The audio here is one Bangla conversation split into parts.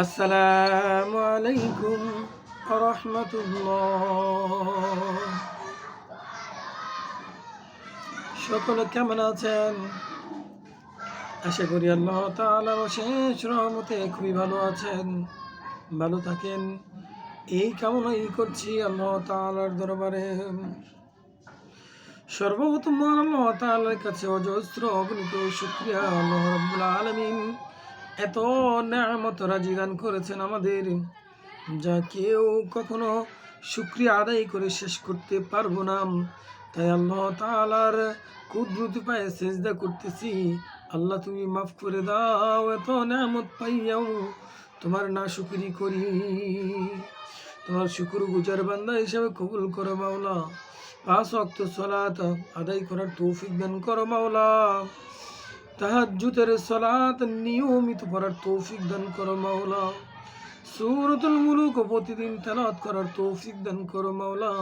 আসসালামু আলাইকুম রহমতুল্লাহ। সকলে কেমন আছেন? আশা করি আল্লাহ অশেষ রহমতে খুবই ভালো আছেন। ভালো থাকেন। এই কামনাই করছি আল্লাহ তাআলার দরবারে। সর্বপ্রথম আল্লাহ তাআলার কাছে অজস্র অগণিত শুকরিয়া আল্লাহ রাব্বুল আলামিন। এত নেয়ামত রাজি দান করেছেন আমাদের, যা কেউ কখনো শুক্রিয়া আদায় করে শেষ করতে পারব না। তাই আল্লাহ তাআলার কুদরতি পায়ে সেজদা করতেছি। আল্লাহ তুমি মাফ করে দাও, এত নেয়ামত পাইয়াও তোমার না শুকরি করি। তোমার শুকুর গুজার বান্দা হিসাবে কবুল করো মাওলা। পাঁচ অক্ত সলাত আদায় করার তৌফিক দান করো মাওলা। তাহাজ্জুদের সলাত নিয়মিত পড়ার তৌফিক দান করো মাওলা। সূরাতুল মুলুক প্রতিদিন তেলাওয়াত করার তৌফিক দান করো মাওলা।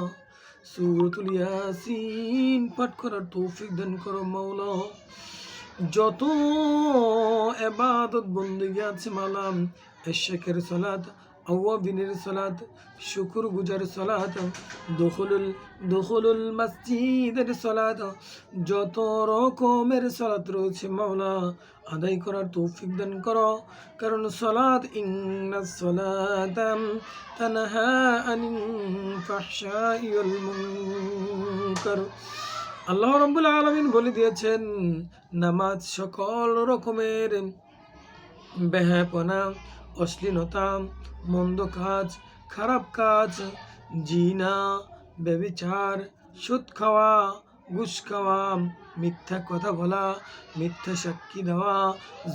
সূরাতুল ইয়াসিন পাঠ করার তৌফিক দান করো মাওলা। যত এবাদত বন্দেগী আছে মালাম এশেকের সলাত আওয়াবিনের সলাত শুকুর গুজার সলাত, দখলুল দখলুল মসজিদের সলাত, যত রকমের সলাত রয়েছে মাওলা, আদায় করার তৌফিক দান করো। কারণ সলাত, ইন্না সলাত তানহা আনিল ফাহশাই মুনকার। আল্লাহ রাব্বুল আলামিন বলে দিয়েছেন, নামাজ সকল রকমের বেহাপনা অশ্লীলতা মন্দ কাজ, খারাপ কাজ, জিনা ব্যবিচার সুদ খাওয়া, ঘুষ খাওয়া, মিথ্যা কথা বলা, মিথ্যা সাক্ষী দেওয়া,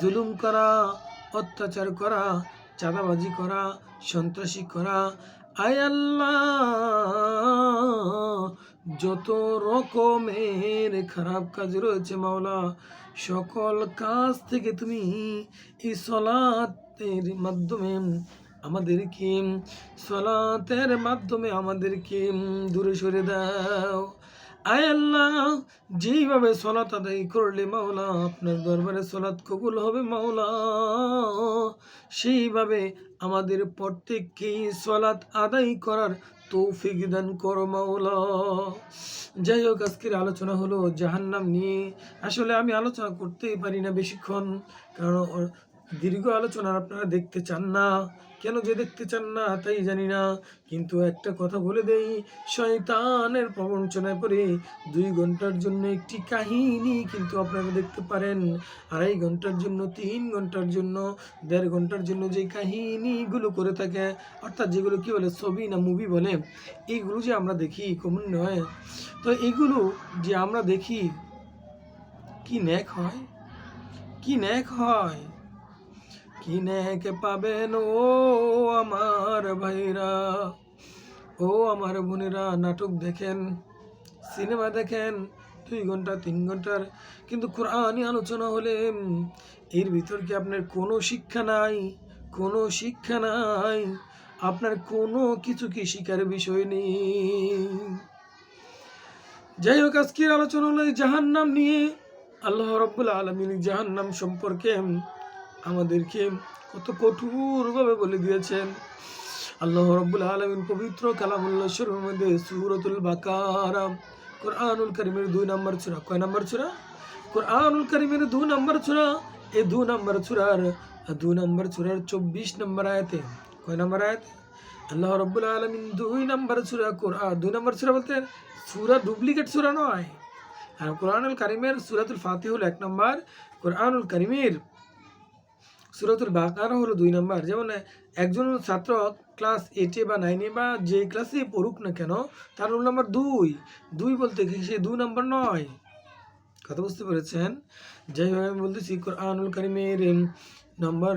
জুলুম করা, অত্যাচার করা, চাঁদাবাজি করা, সন্ত্রাসী করা। আয় আল্লাহ, যত রকমের খারাপ কাজ রয়েছে মাওলা, সকল কাজ থেকে তুমি এই সলাতের মাধ্যমে আমাদেরকে সলাতের মাধ্যমে আমাদেরকে দূরে সরে দাও। আয় আল্লাহ, যেইভাবে সলাত আদায় করলে মাওলা, আপনার দরবারে সলাৎ কবুল হবে মাওলা। সেইভাবে আমাদের প্রত্যেককেই সলাৎ আদায় করার তৌফিক দান করো মাওলা। যাই হোক, আজকের আলোচনা হলো জাহান্নাম নিয়ে। আসলে আমি আলোচনা করতেই পারি না বেশিক্ষণ, কারণ দীর্ঘ আলোচনা আপনারা দেখতে চান না। কেন যে দেখতে চান না তাই জানি না। কিন্তু একটা কথা বলে দেই, শয়তানের প্রবঞ্চনায় পড়ে দুই ঘণ্টার জন্য একটি কাহিনী কিন্তু আপনারা দেখতে পারেন। আড়াই ঘণ্টার জন্য, তিন ঘণ্টার জন্য, দেড় ঘণ্টার জন্য যে কাহিনীগুলো করে থাকে, অর্থাৎ যেগুলো কি বলে, ছবি না মুভি বলে এইগুলো যে আমরা দেখি কমন নয়। তো এগুলো যে আমরা দেখি, কি ন্যাক হয়? কি ন্যাক হয়? কি ন্যাক পাবেন? ও আমার ভাইরা। ও আমার বোনেরা, নাটক দেখেন, সিনেমা দেখেন, দুই ঘণ্টা, তিন ঘণ্টার। কিন্তু কোরআনই আলোচনা হলে এর ভিতর কি আপনার কোনো শিক্ষা নাই? কোনো শিক্ষা নাই? আপনার কোনো কিছু কি শিকার বিষয় নেই? যাই হোক, আজকের আলোচনা হলো জাহান্নাম নিয়ে। আল্লাহ রব্বুল আলমিন জাহান্নাম সম্পর্কে আমাদেরকে কত কঠোরভাবে বলে দিয়েছেন। আল্লাহ রব্বুল আলমিন পবিত্র কালামুল্লাহ শরীর মধ্যে সুরতুল বাকারা, কোরআনুল করিমের দুই নম্বর ছুরা কয় নম্বর ছুরা কোরআনুল করিমের দু নম্বর ছুরা এ দু নম্বর ছুরার দু নম্বর ছুরার চব্বিশ নম্বর আয়াতে, কয় নম্বর আয়াতে? আল্লাহ রব্বুল আলমিন দুই নম্বর ছুরা কোরআন, দুই নম্বর ছুরা বলতে সুরা ডুপ্লিকেট সুরা নয়। আর কোরআনুল করিমের সুরাতুল ফাতিহ হলো এক নম্বর, কোরআনুল করিমের সুরাতুল বাকারা হলো দুই নম্বর যেমন একজন ছাত্র ক্লাস এইটে বা নাইনে বা যে ক্লাসে পড়ুক না কেন তার রোল নাম্বার দুই দুই বলতে কি সে দুই নম্বর নয় কথা বুঝতে পেরেছেন যাইভাবে আমি বলতেছি কোরআনুল করিমের উম, নম্বর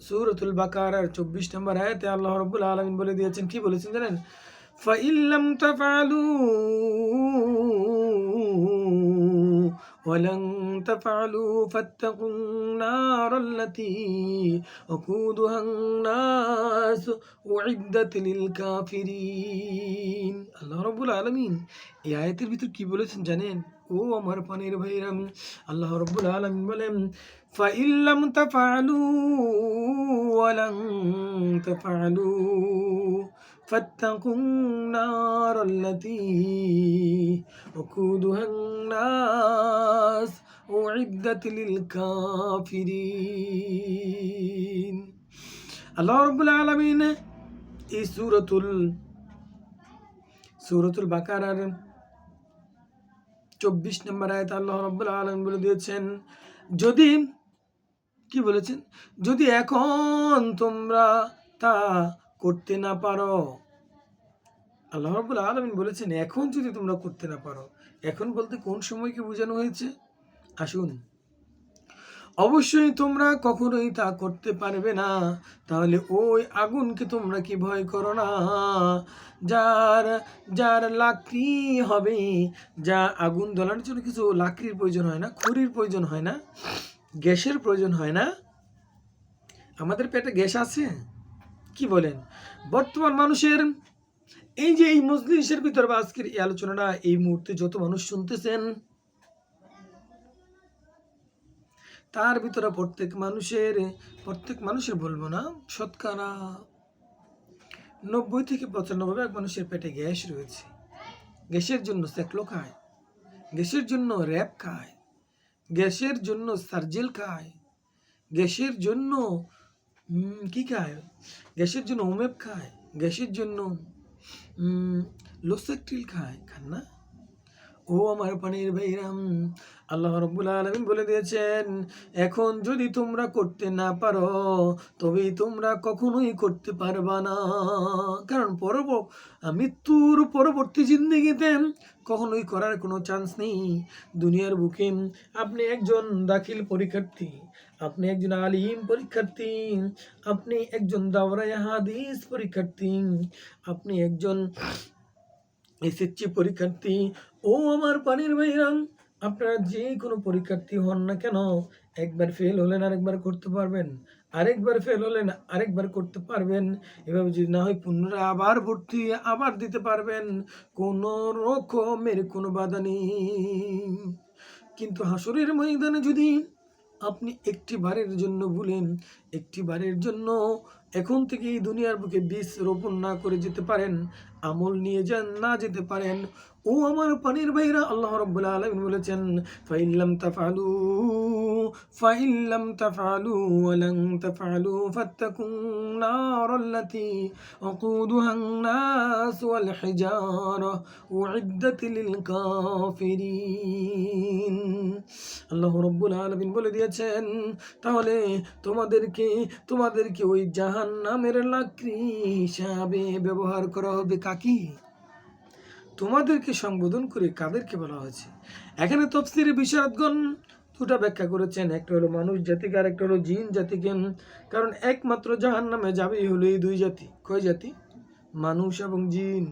সুরতুল বাকারার চব্বিশ নম্বর আয়াতে আল্লাহ রব্বুল আলমিন বলে দিয়েছেন কি বলেছেন জানেন ফাইল্লাম তাফালু ولن تفعلوا فاتقوا النار التي وقودها الناس أعدت للكافرين আল্লাহ রব্বুল আলমিন এই আয়াতের ভিতর কি বলেছেন জানেন ও আমার পানির ভাইরাম আল্লাহ রব্বুল আলমিন বলেন ফাইল্লাম তাফালু ওয়ালাং তাফালু فاتقوا النار التي وقودها الناس أعدت للكافرين আল্লাহ রব্বুল আলমিন এই সুরতুল সুরতুল বাকারার চব্বিশ নম্বর আয়ত আল্লাহ রব্বুল আলম বলে দিয়েছেন যদি কি বলেছেন যদি এখন তোমরা তা করতে না পারো আল্লাহ রব্বুল আলমিন বলেছেন এখন যদি তোমরা করতে না পারো এখন বলতে কোন সময়কে বোঝানো হয়েছে আসুন। অবশ্যই তোমরা কখনোই তা করতে পারবে না। তাহলে ওই আগুনকে তোমরা কি ভয় করো না? যার যার লাকড়ি হবে, যা আগুন জ্বলানোর জন্য কিছু লাকড়ির প্রয়োজন হয় না, খড়ির প্রয়োজন হয় না, গ্যাসের প্রয়োজন হয় না। আমাদের পেটে গ্যাস আছে? কি বলেন? বর্তমান মানুষের এই যে এই মজলিসের ভিতর বা আজকের এই আলোচনাটা, এই মুহূর্তে যত মানুষ শুনতেছেন তার ভিতরে প্রত্যেক মানুষের প্রত্যেক মানুষের বলব না, শতকরা নব্বই থেকে পঁচানব্বই ভাগ মানুষের পেটে গ্যাস রয়েছে। গ্যাসের জন্য সেকলো খায়, গ্যাসের জন্য র্যাপ খায়, গ্যাসের জন্য সার্জেল খায়, গ্যাসের জন্য কি খায়? গ্যাসের জন্য ওমেপ খায়, গ্যাসের জন্য লোসেকটিল খায়, খান না? ও আমার পানির ভাইরাম আল্লাহ রব্বুল আলমিন বলে দিয়েছেন, এখন যদি তোমরা করতে না পারো, তবেই তোমরা কখনোই করতে পারবা না। কারণ পরব, মৃত্যুর পরবর্তী জিন্দিগিতে কখনোই করার কোনো চান্স নেই। দুনিয়ার বুকে আপনি একজন দাখিল পরীক্ষার্থী, আপনি একজন আলিম পরীক্ষার্থী, আপনি একজন দাওরাই হাদিস পরীক্ষার্থী, আপনি একজন এসএসসি পরীক্ষার্থী, ও আমার পানির ভাইরাম আপনারা যে কোনো পরীক্ষার্থী হন না কেন, একবার ফেল হলেন, আরেকবার করতে পারবেন। আরেকবার ফেল হলেন, আরেকবার করতে পারবেন। এভাবে যদি না হয় পুনরায় আবার ভর্তি আবার দিতে পারবেন। কোনো রকমের কোনো বাধা নেই। কিন্তু হাসরের ময়দানে যদি আপনি একটি বারের জন্য ভুলেন একটি বারের জন্য এখন থেকে এই দুনিয়ার বুকে বীজ রোপণ না করে যেতে পারেন আমল নিয়ে যান না যেতে পারেন ও আমার পানির ভাইরা আল্লাহ রব্বুল আলামিন বলেছেন ফাইল্লাম তাফালু ফাইল্লাম তাফালু ওয়ালান তাফালু ফাত্তাকুন নারাল্লাতী ওয়াকুদুহা الناس والحجارة أعدت للكافرين আল্লাহ রব্বুল আলামিন বলে দিয়েছেন তাহলে তোমাদেরকে তোমাদেরকে ওই জাহান্নামের লাকড়ি হিসাবে ব্যবহার করা হবে কাকি তোমাদেরকে সম্বোধন করে কাদেরকে বলা হয়েছে? এখানে তফসিরে বিশারদগণ দুটা ব্যাখ্যা করেছেন। একটা হলো মানুষ জাতিকে আর একটা হলো জিন জাতিকে। কারণ একমাত্র জাহান নামে যাবেই হলো এই দুই জাতি। কয় জাতি? মানুষ এবং জিন।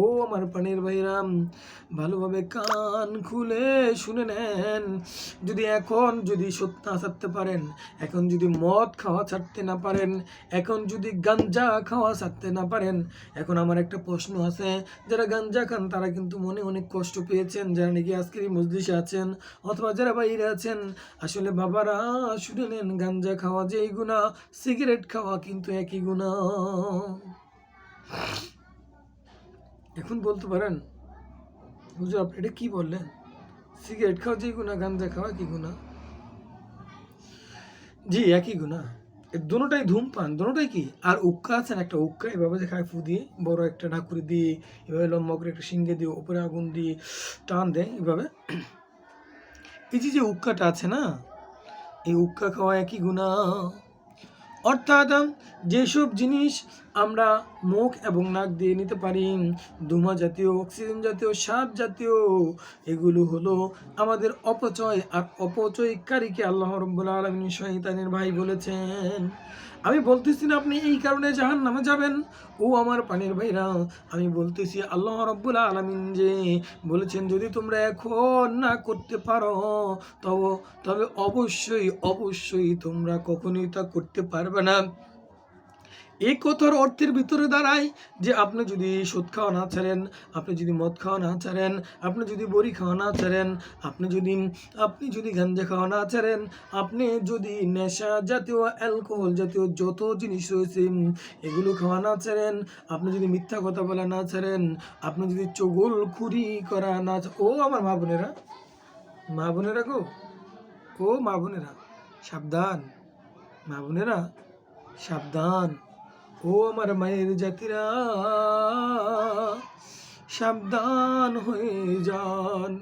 ও আমার পানির ভাইরাম, ভালোভাবে কান খুলে শুনে নেন। যদি এখন যদি সত্য ছাড়তে পারেন, এখন যদি মদ খাওয়া ছাড়তে না পারেন, এখন যদি গাঞ্জা খাওয়া ছাড়তে না পারেন, এখন আমার একটা প্রশ্ন আছে। যারা গাঞ্জা খান, তারা কিন্তু মনে অনেক কষ্ট পেয়েছেন, যারা নাকি আজকের এই মজলিসে আছেন অথবা যারা বাইরে আছেন। আসলে বাবারা, শুনে নেন, গাঞ্জা খাওয়া যেই গুণা সিগারেট খাওয়া কিন্তু একই গুণা এখন বলতে পারেন। হুজুর, আপনি এটা কি বললেন? সিগারেট খাওয়া যে গুণা গাঞ্জা খাওয়া কি গুণা জি, একই গুণা এ দুটোটাই ধূমপান দুটোটাই কি? আর উক্কা আছেন একটা উক্কা, এভাবে যে খায় ফু দিয়ে, বড় একটা ঢাকুরি দিয়ে, এভাবে লম্বা করে একটা সিঙ্গে দিয়ে, উপরে আগুন দিয়ে টান দেয়, এভাবে। এই যে যে উক্কাটা আছে না, এই উক্কা খাওয়া একই গুণা অর্থাৎ যেসব জিনিস আমরা মুখ এবং নাক দিয়ে নিতে পারি। ধুমা জাতীয়, অক্সিজেন জাতীয় সাপ জাতীয়। এগুলো হলো আমাদের অপচয় আর অপচয়কারীকে আল্লাহ রব্বুল আলমিন শহীদানের ভাই বলেছেন। আমি বলতেছি না আপনি এই কারণে জাহান নামে যাবেন। ও আমার পানির ভাইরা, আমি বলতেছি আল্লাহ রব্বুল আলমিন যে বলেছেন, যদি তোমরা এখন না করতে পারো, তবে তবে অবশ্যই অবশ্যই তোমরা কখনোই তা করতে পারবে না। এই কথার অর্থের ভিতরে দাঁড়ায় যে আপনি যদি সুদ খাওয়া না ছাড়েন, আপনি যদি মদ খাওয়া না ছাড়েন, আপনি যদি বড়ি খাওয়া না ছাড়েন, আপনি যদি আপনি যদি গাঞ্জা খাওয়া না ছাড়েন, আপনি যদি নেশা জাতীয়, অ্যালকোহল জাতীয় যত জিনিস রয়েছে এগুলো খাওয়া না ছাড়েন, আপনি যদি মিথ্যা কথা বলা না ছাড়েন, আপনি যদি চগল খুরি করা না ও আমার মা বোনেরা মা বোনেরা গো, ও মা বোনেরা, সাবধান, মা বোনেরা, সাবধান। ও আমার মায়ের জাতিরা, সাবধান হয়ে যান।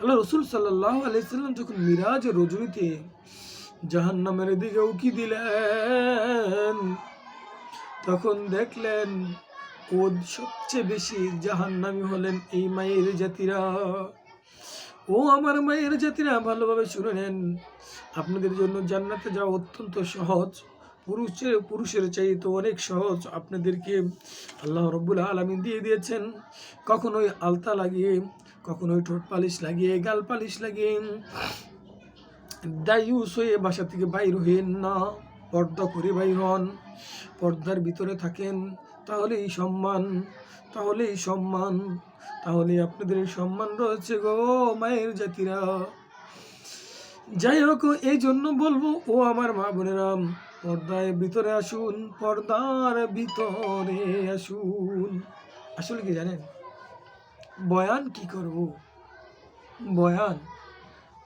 আল্লাহ রসুল সাল্লাহ আলাইসাল্লাম যখন মিরাজ রজনীতে জাহান্নামের দিকে উকি দিলেন, তখন দেখলেন ও সবচেয়ে বেশি জাহান্নামি হলেন এই মায়ের জাতিরা। ও আমার মায়ের জাতিরা, ভালোভাবে শুনে নেন। আপনাদের জন্য জান্নাতে যাওয়া অত্যন্ত সহজ। পুরুষের পুরুষের চাইতে অনেক সহজ আপনাদেরকে আল্লাহ রব্বুল আলমিন দিয়ে দিয়েছেন। কখনোই আলতা লাগিয়ে, কখনোই ঠোঁট পালিশ লাগিয়ে, গাল পালিশ লাগিয়ে দায়ুস হয়ে বাসা থেকে বাইর হইয়েন না, পর্দা করে বাইর হন। পর্দার ভিতরে থাকেন, তাহলেই সম্মান তাহলেই সম্মান তাহলে আপনাদের সম্মান রয়েছে গো মায়ের জাতিরা। যাই হোক এই জন্য বলব, ও আমার মা বোনেরা পর্দায় ভিতরে আসুন, পর্দার ভিতরে আসুন। আসলে কি জানেন? বয়ান কি করব? বয়ান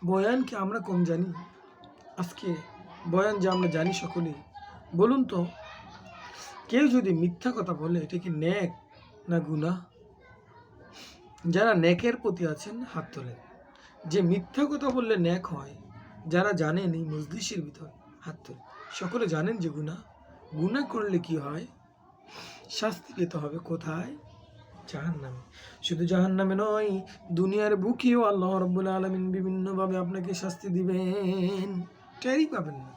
বয়ান কি আমরা কম জানি? আজকে বয়ান যে আমরা জানি সকলেই বলুন তো, কেউ যদি মিথ্যা কথা বলে, এটা কি ন্যাক না গুনাহ? যারা ন্যাকের প্রতি আছেন, হাত তোলেন। যে মিথ্যা কথা বললে ন্যাক হয়, যারা জানেন এই মজলিসের ভিতর, হাত তোলেন। সকলে জানেন যে গুণা গুণা করলে কি হয়? শাস্তি পেতে হবে কোথায়? জাহান নামে শুধু জাহান নামে নয়, দুনিয়ার বুকেও আল্লাহ রব্বুল আলমিন বিভিন্নভাবে আপনাকে শাস্তি দিবেন। টেরই পাবেন না।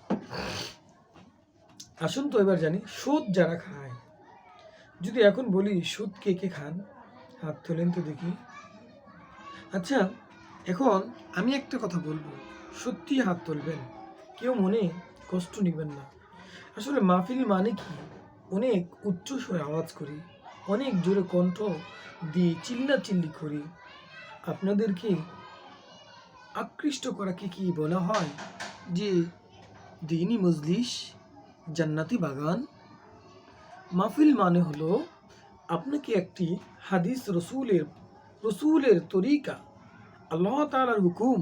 আসুন তো এবার জানি, সুদ যারা খায়, যদি এখন বলি সুদ কে কে খান? হাত তোলেন তো দেখি। আচ্ছা এখন আমি একটা কথা বলব সত্যি হাত তুলবেন। কেউ মনে কষ্ট নেবেন না। আসলে মাহফিল মানে কি? অনেক উচ্চ স্বরে আওয়াজ করি, অনেক জোরে কণ্ঠ দিয়ে চিল্লা চিল্লি করি। আপনাদেরকে আকৃষ্ট করাকে কি বলা হয়? যে দিনই মজলিস, জান্নাতি বাগান। মাহফিল মানে হলো আপনাকে একটি হাদিস রসুলের রসুলের তরিকা, আল্লাহ তালার হুকুম,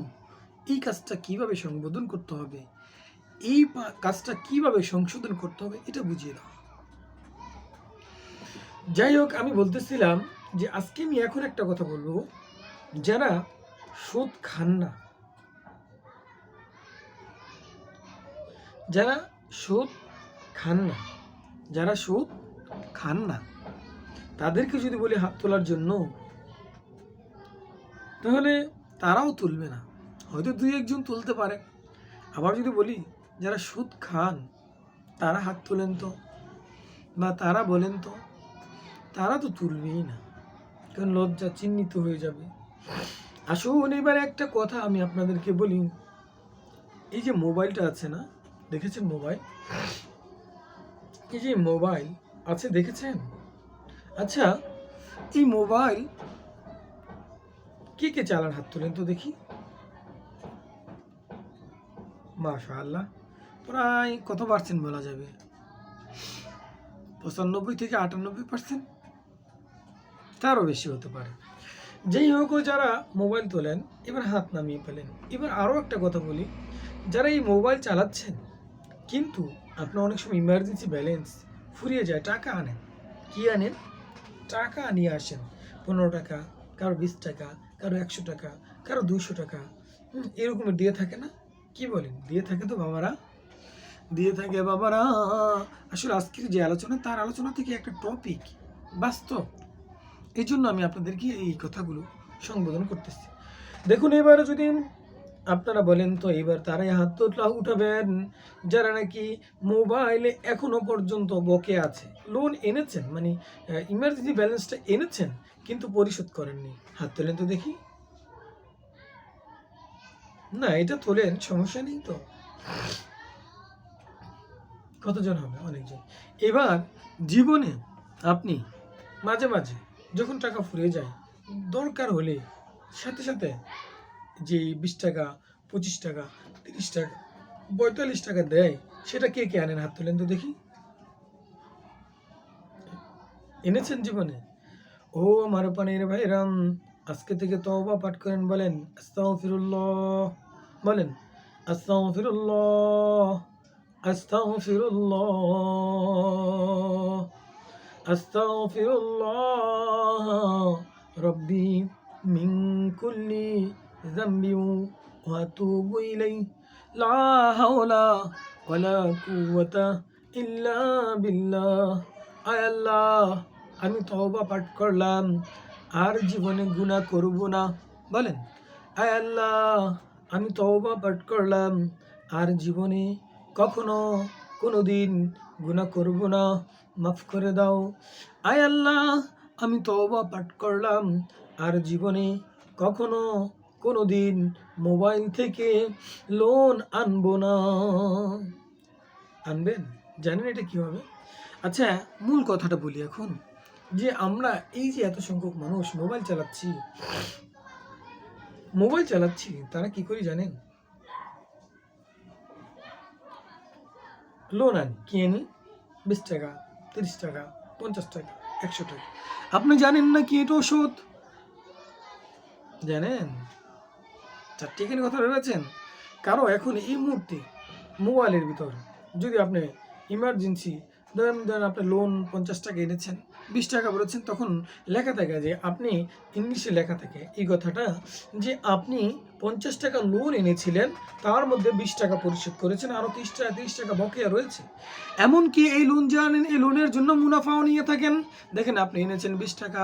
এই কাজটা কীভাবে সংবোধন করতে হবে? এই কাজটা কীভাবে সংশোধন করতে হবে, এটা বুঝিয়ে দাও। যাই হোক, আমি বলতেছিলাম যে আজকে আমি এখন একটা কথা বলব, যারা সুদ খান না, যারা সুদ খান না, যারা সুদ খান না, তাদেরকে যদি বলি হাত তোলার জন্য, তাহলে তারাও তুলবে না। হয়তো দুই একজন তুলতে পারে। আবার যদি বলি যারা সুদ খান, তারা হাত তোলেন তো, বা তারা বলেন তো, তারা তো তুলবেই না, কারণ লজ্জা চিহ্নিত হয়ে যাবে। আসুন এবার একটা কথা আমি আপনাদেরকে বলি। এই যে মোবাইলটা আছে না, দেখেছেন মোবাইল? এই যে মোবাইল আছে, দেখেছেন? আচ্ছা এই মোবাইল কে কে চালান হাত তোলেন তো দেখি। মাশাআল্লাহ। প্রায় কত পার্সেন্ট বলা যাবে? পঁচানব্বই থেকে আটানব্বই পার্সেন্ট তারও বেশি হতে পারে। যেই হোক যারা মোবাইল তোলেন, এবার হাত নামিয়ে ফেলেন। এবার আরও একটা কথা বলি, যারা এই মোবাইল চালাচ্ছেন, কিন্তু আপনার অনেক সময় ইমার্জেন্সি ব্যালেন্স ফুরিয়ে যায়, টাকা আনেন। কি আনেন? টাকা নিয়ে আসেন। পনেরো টাকা, কারও বিশ টাকা, কারও একশো টাকা, কারও দুশো টাকা। এরকম দিয়ে থাকে না। কি বলেন? দিয়ে থাকে তো বাবারা। দিয়ে থাকে, বাবারা, আসলে আজকের যে আলোচনা, তার আলোচনা থেকে একটা টপিক বাস্তব। এই জন্য আমি আপনাদেরকে এই কথাগুলো সংবোধন করতেছি। দেখুন, এবারে যদি আপনারা বলেন, তো এবার তারাই হাত তোলা উঠাবেন, যারা নাকি মোবাইলে এখনও পর্যন্ত বকে আছে। লোন এনেছেন মানে ইমার্জেন্সি ব্যালেন্সটা এনেছেন, কিন্তু পরিশোধ করেননি। হাত তোলেন তো দেখি। না, এটা তোলেন, সমস্যা নেই তো। কতজন হবে? অনেকজন। এবার জীবনে আপনি মাঝে মাঝে যখন টাকা ফুরিয়ে যায়, দরকার হলে সাথে সাথে যে বিশ টাকা, পঁচিশ টাকা, তিরিশ টাকা, পঁয়তাল্লিশ টাকা দেয়, সেটা কে কে আনেন? হাত তোলেন তো দেখি। এনেছেন জীবনে? ও আমার পানির ভাইরাম, আজকে থেকে তওবা পাঠ করেন বলেন, আস্তাগফিরুল্লাহ, বলেন আস্তাগফিরুল্লাহ আস্তাগফিরুল্লাহ আস্তাগফিরুল্লাহ রব্বি মিন কুল্লি যামবি ওয়া আতুবু ইলাইহি লা হাওলা ওয়ালা কুওয়াতা ইল্লা বিল্লাহ আয় আল্লাহ, আমি তওবা পাঠ করলাম, আর জীবনে গুনাহ করব না। বলেন, আয় আল্লাহ, আমি তওবা পাঠ করলাম, আর জীবনে কখনো কোনো দিন গুনাহ করব না, মাফ করে দাও। আয় আল্লাহ, আমি তওবা পাঠ করলাম। আর জীবনে কখনো কোনো দিন মোবাইল থেকে লোন আনব না। আনবেন? জানেন এটা কি হবে আচ্ছা মূল কথাটা বলি এখন। যে আমরা এই যে এত সংখ্যক মানুষ মোবাইল চালাচ্ছি মোবাইল চালাচ্ছি, তারা কি করে জানেন? লোন আনি কি আনি বিশ টাকা, তিরিশ টাকা, পঞ্চাশ টাকা, একশো টাকা। আপনি জানেন না কি এটা ওষুধ? জানেন? চারটি এখানে কথা ভেবেছেন কারও এখন এই মুহূর্তে মোবাইলের ভিতর যদি আপনি ইমার্জেন্সি ধরেন ধরেন আপনি লোন পঞ্চাশ টাকা এনেছেন বিশ টাকা বলেছেন, তখন লেখা থাকে যে আপনি ইংলিশে লেখা থাকে এই কথাটা যে আপনি পঞ্চাশ টাকা লোন এনেছিলেন, তার মধ্যে বিশ টাকা পরিশোধ করেছেন আরও তিরিশ টাকা তিরিশ টাকা বকেয়া রয়েছে। এমনকি এই লোন জানেন এই লোনের জন্য মুনাফাও নিয়ে থাকেন। দেখেন আপনি এনেছেন বিশ টাকা,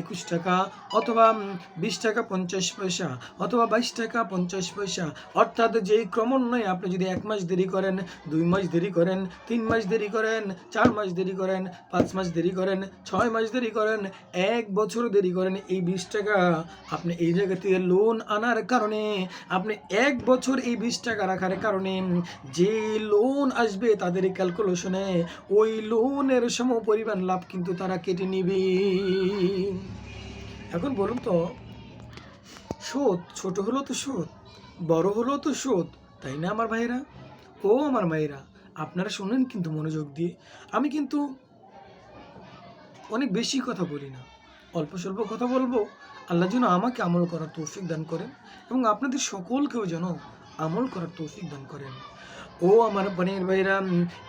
একুশ টাকা, অথবা বিশ টাকা পঞ্চাশ পয়সা, অথবা বাইশ টাকা পঞ্চাশ পয়সা। অর্থাৎ যেই ক্রমান্বয়ে আপনি যদি এক মাস দেরি করেন, দুই মাস দেরি করেন, তিন মাস দেরি করেন, চার মাস দেরি করেন, পাঁচ মাস দেরি করেন ছয় মাস দেরি করেন, এক বছর দেরি করেন, এই বিশ টাকা আপনি এই জায়গা থেকে লোন আনার কারণে, আপনি এক বছর এই বিশ টাকা রাখার কারণে, যে লোন আসবে তাদের ক্যালকুলেশনে ওই লোনের সম পরিমাণ লাভ কিন্তু তারা কেটে নিবে। এখন বলুন তো, সুদ, ছোট হলো তো সুদ, বড় হলো তো সুদ, তাই না আমার ভাইরা ও আমার মায়েরা, আপনারা শুনেন কিন্তু মনোযোগ দিয়ে। আমি কিন্তু অনেক বেশি কথা বলি না। অল্প স্বল্প কথা বলব, আল্লাহ যেন আমাকে আমল করার তৌফিক দান করেন এবং আপনাদের সকলকেও যেন আমল করার তৌফিক দান করেন। ও আমার পানির ভাইরা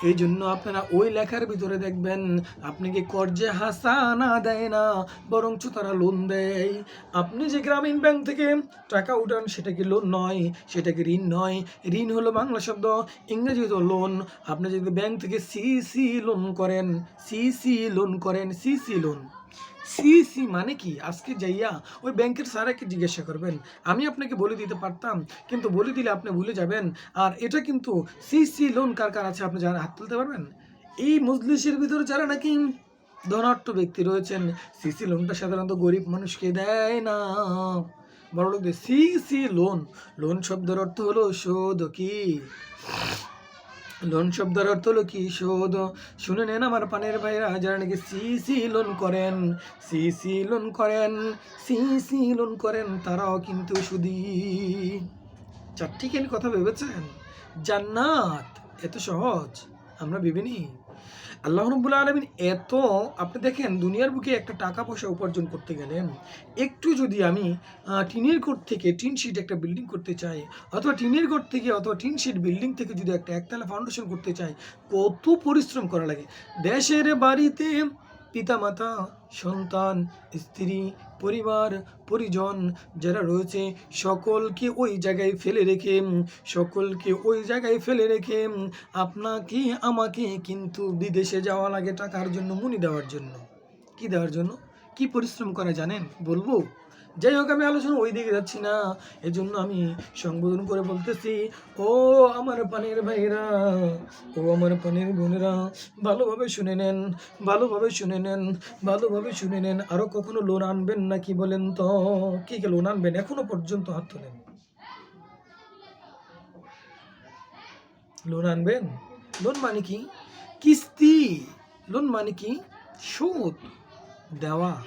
এই জন্য আপনারা ওই লেখার ভিতরে দেখবেন আপনাকে কর্জে হাসানা দেয় না, বরঞ্চ তারা লোন দেয়। আপনি যে গ্রামীণ ব্যাংক থেকে টাকা উঠান, সেটা কি লোন নয়, সেটা কি ঋণ নয়। ঋণ হলো বাংলা শব্দ ইংরেজি তো লোন আপনি যদি ব্যাংক থেকে সিসি লোন করেন সিসি লোন করেন সিসি লোন সিসি মানে কি? আজকে যাইয়া ওই ব্যাংকের স্যারাকে জিজ্ঞাসা করবেন। আমি আপনাকে বলে দিতে পারতাম, কিন্তু বলে দিলে আপনি ভুলে যাবেন। আর এটা কিন্তু সিসি লোন কার কার আছে আপনি যারা হাত তুলতে পারবেন? এই মজলিসের ভিতরে যারা নাকি ধনাঢ্য ব্যক্তি রয়েছেন সিসি লোনটা সাধারণত গরিব মানুষকে দেয় না। বড় লোকদের সিসি লোন। লোন শব্দের অর্থ হলো শোধ কি? লোন শব্দের অর্থ হলো কি? শোধ। শুনে নেন আমার পানের ভাইরা যারা নাকি সিসি লোন করেন। সি সি, লোন করেন। সিসি লোন করেন, তারাও কিন্তু সুদি। চারটি কেন কথা ভেবেছেন? জান্নাত। এত সহজ। আমরা ভেবেনি আল্লাহ রব্বুল আলমিন এত, আপনি দেখেন দুনিয়ার বুকে একটা টাকা পয়সা উপার্জন করতে গেলেন একটু যদি আমি টিনের ঘর থেকে টিন শিট একটা বিল্ডিং করতে চাই, অথবা টিনের ঘর থেকে অথবা টিন শিট বিল্ডিং থেকে যদি একটা একতলা ফাউন্ডেশন করতে চাই, কত পরিশ্রম করা লাগে। দেশের বাড়িতে পিতামাতা, সন্তান, স্ত্রী পরিবার, পরিজন যারা রয়েছে, সকলকে ওই জায়গায় ফেলে রেখে, সকলকে ওই জায়গায় ফেলে রেখে, আপনাকে, আমাকে কিন্তু বিদেশে যাওয়া লাগে টাকার জন্য মুনি দেওয়ার জন্য। কি দেওয়ার জন্য? কি পরিশ্রম করে জানেন? বলব? যাই হোক, আমি আলোচনা ওই দিকে যাচ্ছি না। এজন্য আমি সংবোধন করে বলতেছি, ও আমার পানির ভাইরা ও আমার পানির বোনেরা, ভালোভাবে শুনে নেন, ভালোভাবে শুনে নেন, ভালোভাবে শুনে নেন। আরও কখনো লোন আনবেন না কি বলেন তো? কি কে লোন আনবেন? এখনও পর্যন্ত হাত তোলেন। লোন আনবেন? লোন মানে কি? কিস্তি। লোন মানে কি? সুদ দেওয়া।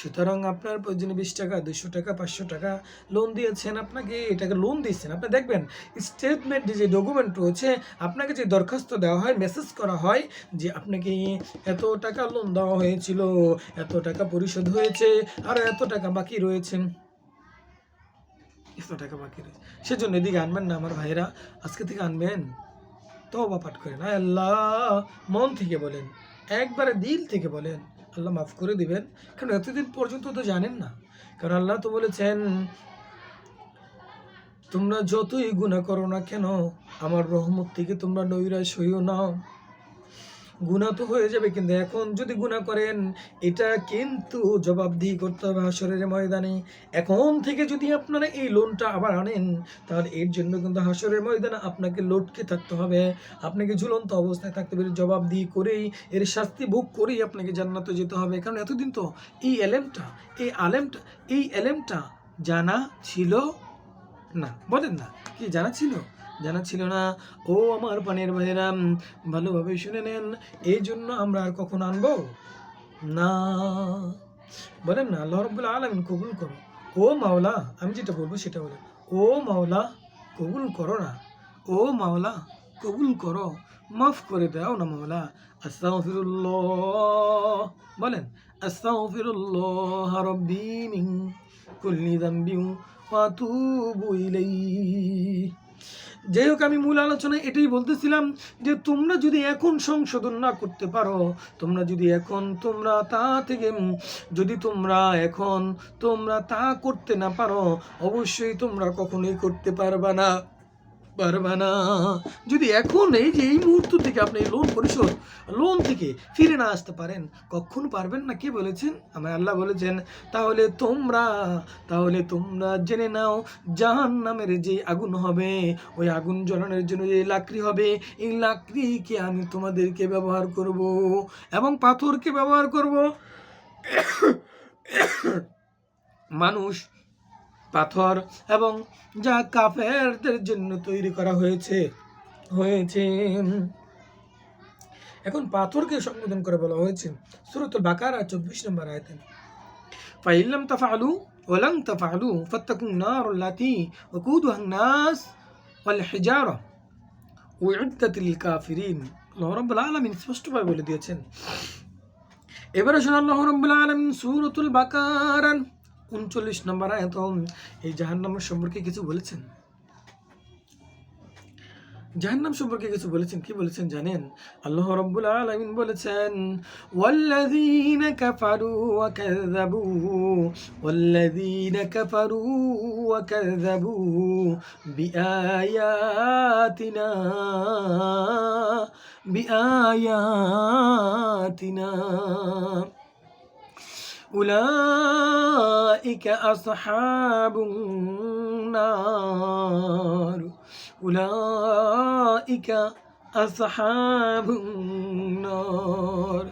সুতরাং আপনার প্রয়োজনে বিশ টাকা দুশো টাকা, পাঁচশো টাকা লোন দিয়েছেন আপনাকে, এটাকে লোন দিয়েছেন। আপনি দেখবেন স্টেটমেন্ট যে ডকুমেন্ট রয়েছে, আপনাকে যে দরখাস্ত দেওয়া হয় মেসেজ করা হয় যে আপনাকে এত টাকা লোন দেওয়া হয়েছিল, এত টাকা পরিশোধ হয়েছে, আর এত টাকা বাকি রয়েছে। এত টাকা বাকি রয়েছে। সেজন্য এদিকে আনবেন না আমার ভাইরা আজকে থেকে আনবেন। তওবা পাঠ করেন। আল্লাহ মন থেকে বলেন, একবারে দিল থেকে বলেন। আল্লাহ মাফ করে দিবেন। কারণ এতদিন পর্যন্ত তো জানেন না। কারণ আল্লাহ তো বলেছেন, তোমরা যতই গুণা করো না কেন, আমার রহমত থেকে তোমরা নৈরাশ হইও না। গুণা তো হয়ে যাবে কিন্তু এখন যদি গুণা করেন, এটা কিন্তু জবাবদিহি করতে হবে হাসরের ময়দানে। এখন থেকে যদি আপনারা এই লোনটা আবার আনেন, তাহলে এর জন্য কিন্তু হাসরের ময়দানে আপনাকে লটকে থাকতে হবে। আপনাকে ঝুলন্ত অবস্থায় থাকতে হবে, জবাবদিহি করেই, এর শাস্তি ভোগ করেই আপনাকে জান্নাতে যেতে হবে। কারণ এতদিন তো এই এলেমটা এই আলেমটা এই এলেমটা জানা ছিল না। বলেন না, কি জানা ছিল? জানা ছিল না। ও আমার পানের ভাইয়েরা উম, ভালোভাবে শুনে নেন এই জন্য আমরা আর কখন আনব? না। বলেন না আল্লাহ রব্বুল আলমিন কবুল করো। ও মাওলা আমি যেটা বলব সেটা বলেন। ও মাওলা কবুল করো না। ও মাওলা কবুল করো। মাফ করে দাও না মাওলা। আস্তাগফিরুল্লাহ। বলেন আস্তাগফিরুল্লাহ রাব্বি মিন কুল্লি যামবি ওয়া আতুবু ইলাইহি। যাই হোক, আমি মূল আলোচনায় এটাই বলতেছিলাম যে তোমরা যদি এখন সংশোধন না করতে পারো, তোমরা যদি এখন, তোমরা তা থেকে, যদি তোমরা এখন, তোমরা তা করতে না পারো, অবশ্যই তোমরা কখনোই করতে পারবা না। পারবা না। যদি এখন এই যে এই মুহূর্ত থেকে আপনি এই লোন পরিশোধ লোন থেকে ফিরে না আসতে পারেন, কখনো পারবেন না? কে বলেছেন? আমার আল্লাহ বলেছেন, তাহলে তোমরা তাহলে তোমরা জেনে নাও জাহান নামের যে আগুন হবে, ওই আগুন জ্বলানোর জন্য যে লাকড়ি হবে, এই লাকড়িকে আমি তোমাদেরকে ব্যবহার করব এবং পাথরকে ব্যবহার করব। মানুষ পাথর এবং যা কাফেরদের জন্য তৈরি করা হয়েছে হয়েছে। এখন পাথরকে সম্বোধন করে বলা হয়েছে সুরত বাকারা, চব্বিশ নম্বর আয়তে। ফাইল্লাম তাফালু ওয়ালাং তাফালু ফাত্তাকুন নার লাতি ওকুদুহা নাস ওয়াল হিজারা। কাফিরিন। আল্লাহ আলমিন স্পষ্টভাবে বলে দিয়েছেন। এবারে শোনান, আল্লাহ আলমিন সুরতুল বাকারান 39 নম্বর আয়াত এই জাহান্নামের সম্পর্কে কিছু বলেছেন? জাহান্নাম সম্পর্কে কিছু বলেছেন? কি বলেছেন জানেন? আল্লাহ রাব্বুল আলামিন বলেছেন, ওয়াল্লাযীনা কাফারু ওয়া কাযযাবু, ওয়াল্লাযীনা কাফারু ওয়া কাযযাবু বিআয়াতিনা বিআয়াতিনা। أولئك أصحاب النار. أولئك أصحاب النار.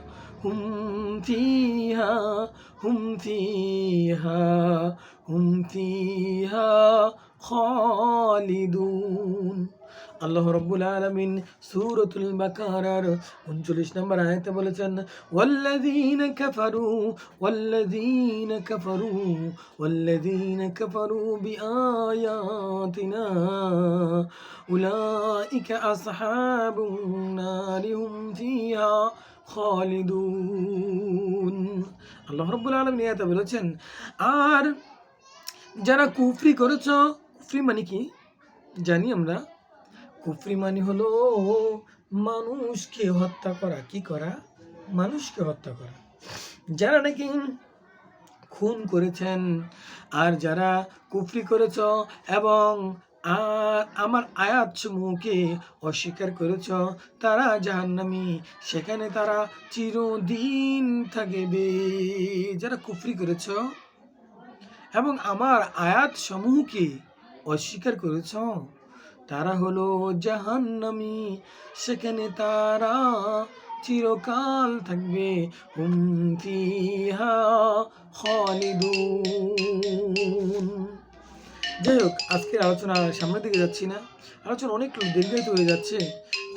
هم فيها هم فيها هم فيها خالدون. আল্লাহ রব্বুল আলমিন সুরতুল বাকারার উনচল্লিশ নম্বর আয়তে বলেছেন, ওয়াল্লাযীন কাফারু ওয়াল্লাযীন কাফারু ওয়াল্লাযীন কাফারু বিআয়াতিনা, উলাইকা আসহাবুন নারি হুম ফিহা খালিদুন। আল্লাহ রব্বুল আলমিন আয়াতে বলেছেন, আর যারা কুফরি করেছ, কুফরি মানে কি? জানি আমরা কুফরি মানে হলো, মানুষকে হত্যা করা। কি করা? মানুষকে হত্যা করা। যারা নাকি খুন করেছেন আর যারা কুফরি করেছ এবং আর আমার আয়াত সমূহকে অস্বীকার করেছ, তারা জাহান্নামি। সেখানে তারা চিরদিন থাকবে। যারা কুফরি করেছ এবং আমার আয়াত সমূহকে অস্বীকার করেছ তারা হলো জাহান্নামি। সেখানে তারা চিরকাল থাকবে। যাই হোক, আজকের আলোচনা সামনের দিকে যাচ্ছি না। আলোচনা অনেক দীর্ঘায়িত হয়ে যাচ্ছে।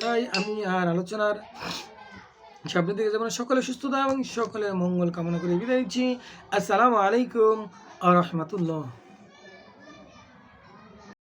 তাই আমি আর আলোচনার সামনের দিকে যেমন সকলে সুস্থতা এবং সকলের মঙ্গল কামনা করে বিদায় দিচ্ছি আসসালামু আলাইকুম আ রহমতুল্লাহ।